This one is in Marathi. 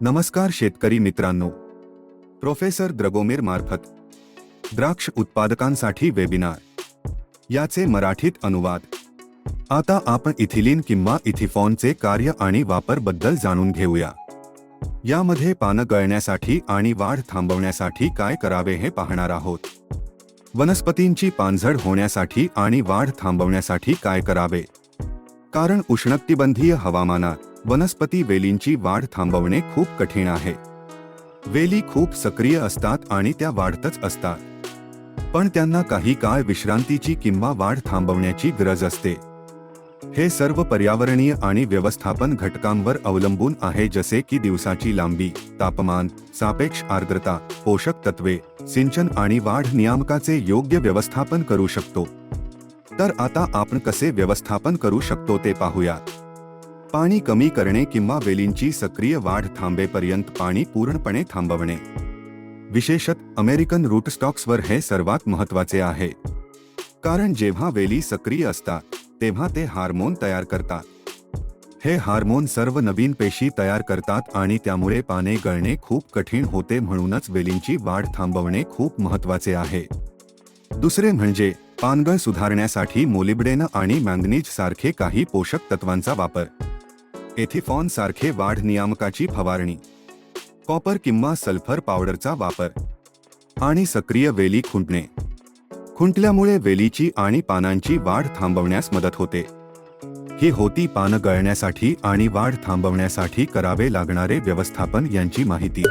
नमस्कार शेतकरी मित्रांनो. प्रोफेसर द्रगोमेर मार्फत द्राक्ष उत्पादकांसाठी वेबिनार. याचे मराठीत अनुवाद. आता आपण इथिलीन किंवा इथिफॉनचे कार्य आणि वापरबद्दल जाणून घेऊया. यामध्ये पानं गळण्यासाठी आणि वाढ थांबवण्यासाठी काय करावे हे पाहणार आहोत. वनस्पतींची पानझड होण्यासाठी आणि वाढ थांबवण्यासाठी काय करावे. कारण उष्णकटिबंधीय हवामानात वनस्पती वेलींची वाढ थांबवणे खूप कठीण आहे. वेली खूप सक्रिय असतात आणि त्या वाढतच असतात. पण त्यांना काही काळ विश्रांतीची किंवा वाढ थांबवण्याची गरज असते. हे सर्व पर्यावरणीय आणि व्यवस्थापन घटकांवर अवलंबून आहे जसे की दिवसाची लांबी तापमान सापेक्ष आर्द्रता पोषक तत्वे सिंचन आणि वाढ नियामकाचे योग्य व्यवस्थापन करू शकतो. तर आता आपण कसे व्यवस्थापन करू शकतो ते पाहूया पाणी कमी करणे किंवा वेलींची सक्रिय वाढ थांबेपर्यंत पाणी पूर्णपणे थांबवणे. विशेषत अमेरिकन रूटस्टॉक्सवर हे सर्वात महत्त्वाचे आहे. कारण जेव्हा वेली सक्रिय असतात तेव्हा ते हार्मोन तयार करतात. हे हार्मोन सर्व नवीन पेशी तयार करतात आणि त्यामुळे पाने गळणे खूप कठीण होते म्हणूनच वेलींची वाढ थांबवणे खूप महत्त्वाचे आहे. दुसरे म्हणजे पानगळ सुधारण्यासाठी मोलिब्डेन आणि मॅंगनीज सारखे काही पोषक तत्वांचा वापर. एथिफॉन सारखे वाढ नियामकाची फवारणी. कॉपर किंवा सल्फर पावडरचा वापर. आणि सक्रिय वेली खुंटणे. खुंटल्यामुळे वेलीची आणि पानांची वाढ थांबवण्यास मदत होते. ही होती पानं गळण्यासाठी आणि वाढ थांबवण्यासाठी करावे लागणारे व्यवस्थापन यांची माहिती.